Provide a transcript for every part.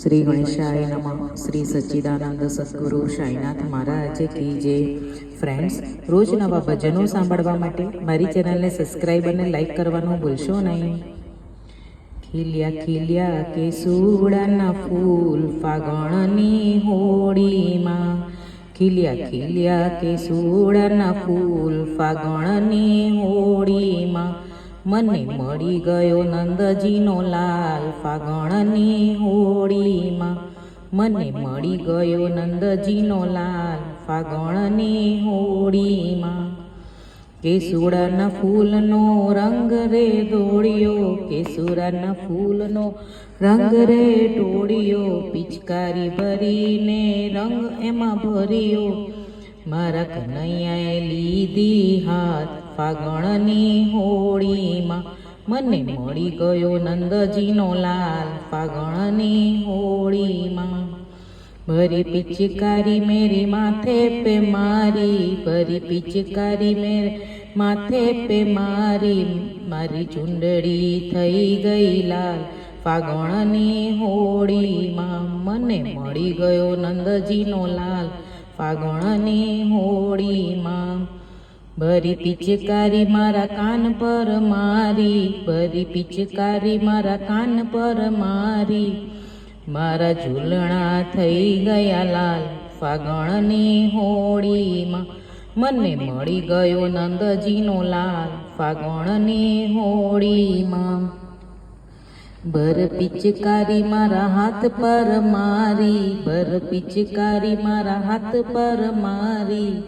શ્રી ગણેશાય નમઃ. શ્રી સચ્ચિદાનંદ સદગુરુ સાંઈનાથ મહારાજ કી જે ફ્રેન્ડ્સ રોજ નવા ભજનો સાંભળવા માટે મારી ચેનલને સબસ્ક્રાઈબ અને લાઈક કરવાનું ભૂલશો નહીં. ખીલ્યા ખીલ્યા કે સુડાના ફૂલ ફાગણની હોળીમાં ખીલ્યા ખીલ્યા કે સુવડાના ફૂલ ફાગણની હોળીમાં મને મળી ગયો નંદજીનો લાલ ફાગણની હોળીમાં. મને મળી ગયો નંદજીનો લાલ ફાગણની હોળીમાં. કેસુડાના ફૂલનો રંગ રે દોડ્યો કેસુડાના ફૂલનો રંગ રે ટોળિયો, પિચકારી ભરીને રંગ એમાં ભર્યો. મારા કનૈયાએ લીધી હાથ ફાગણની હોળીમાં મને મળી ગયો નંદજીનો લાલ ફાગણની હોળીમાં. ભરી પિચકારી મેરી માથે પે મારી, ભરી પિચકારી મેરે માથે પે મારી મારી ચુંડળી થઈ ગઈ લાલ ફાગણની હોળીમાં. મને મળી ગયો નંદજીનો લાલ ફાગણની હોળીમાં. ભરી પિચકારી મારા કાન પર મારી, ભરી પિચકારી મારા કાન પર મારી. મારા ઝૂલણા થઈ ગયા લાલ ફાગણની હોળીમાં. મને મળી ગયો નંદજીનો લાલ ફાગણની હોળીમાં. ભર પિચકારી મારા હાથ પર મારી, ભર પિચકારી મારા હાથ પર મારી.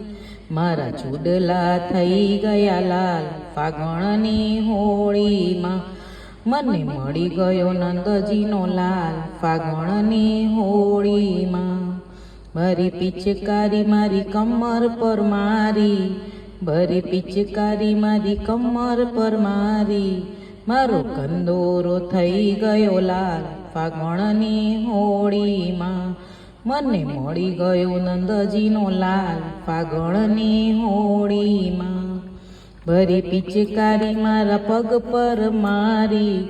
મારા ચૂડલા થઈ ગયા લાલ. ફાગણની હોળીમાં મને મળી ગયો નંદજીનો લાલ. ફાગણની હોળીમાં મારી પિચકારી મારી કમર પર મારી. ભરી પિચકારી મારી કમર પર મારી. મારો કંદોરો થઈ ગયો લાલ. ફાગણની હોળીમાં મને મળી ગયો નંદજીનો લાલ ફાગણની હોળીમાં. ભરી પિચકારી મારા પગ પર મારી,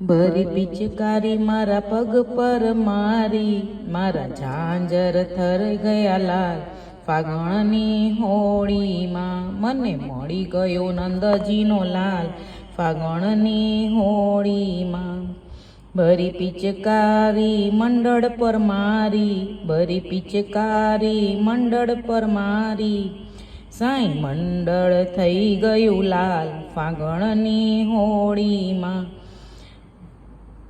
ભરી પિચકારી મારા પગ પર મારી. મારા ઝાંઝર થર ગયા લાલ ફાગણની હોળીમાં. મને મળી ગયો નંદજીનો લાલ ફાગણની હોળીમાં. ભરી પિચકારી મંડળ પર મારી, ભરી પિચકારી મંડળ પર મારી. સાંઈ મંડળ થઈ ગયું લાલ ફાગણની હોળીમાં.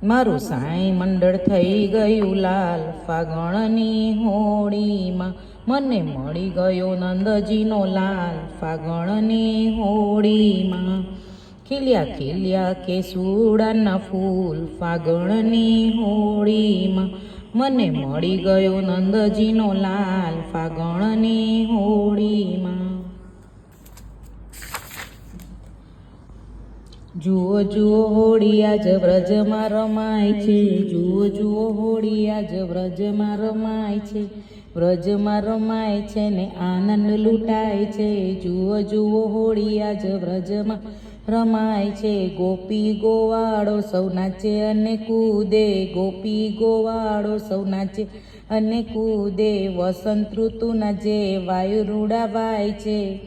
મારું સાંઈ મંડળ થઈ ગયું લાલ ફાગણની હોળીમાં. મને મળી ગયો નંદજીનો લાલ ફાગણની હોળીમાં. ખીલ્યા ખીલ્યા કે સુડાના ફૂલ ફાગણની હોળીમાં. મને મળી ગયો નંદજીનો લાલ ફાગણની હોળીમાં. જુઓ જુઓ, હોળી આજ વ્રજમાં રમાય છે. જુઓ જુઓ, હોળી આજ વ્રજમાં રમાય છે. વ્રજમાં રમાય છે ને આનંદ લૂંટાય છે. જુઓ જુઓ, હોળી આજ વ્રજમાં રમાય છે. ગોપી ગોવાળો સૌ નાચે અને કૂદે. ગોપી ગોવાળો સૌ નાચે અને કૂદે. વસંત ઋતુના જે વાયુ રૂડાવાય છે.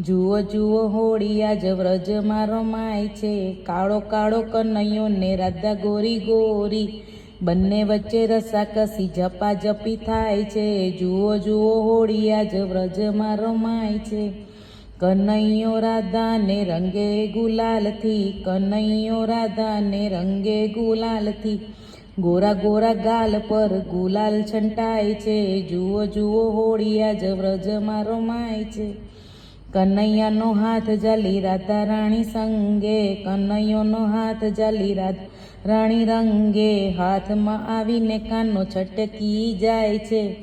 જુઓ જુઓ, હોળી આજ વ્રજમાં રમાય છે. કાળો કાળો કનૈયો ને રાધા ગોરી ગોરી. બંને વચ્ચે રસાકસી જપા જપી થાય છે. જુઓ જુઓ, હોળી આજ વ્રજમાં રમાય છે. કનૈયો રાધાને રંગે ગુલાલથી, કનૈયો રાધાને રંગે ગુલાલથી. ગોરા ગોરા ગાલ પર ગુલાલ છંટાય છે, જુઓ જુઓ હોળી આજ વ્રજમાં રમાય છે. કનૈયાનો હાથ જાલી રાધા રાણી સંગે, કનૈયોનો હાથ જાલી રાધા રાણી રંગે. હાથમાં આવીને કાનો છટકી જાય છે.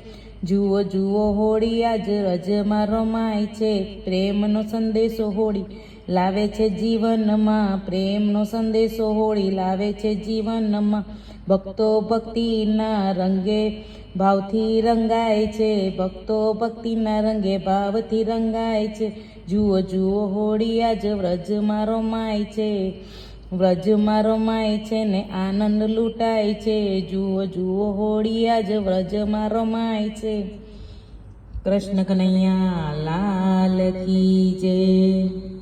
જુઓ જુઓ, હોળી આજ રજમાં રમાય છે. પ્રેમનો સંદેશો હોળી લાવે છે જીવનમાં. પ્રેમનો સંદેશો હોળી લાવે છે જીવનમાં. ભક્તો ભક્તિના રંગે ભાવથી રંગાય છે. ભક્તો ભક્તિના રંગે ભાવથી રંગાય છે. જુઓ જુઓ, હોળી આજ વ્રજમાં રમાય છે. વ્રજમાં રમાય છે ને આનંદ લૂંટાય છે. જુઓ જુઓ, હોળી આજ વ્રજમાં રમાય છે. કૃષ્ણ કનૈયા, લાલ કી જય.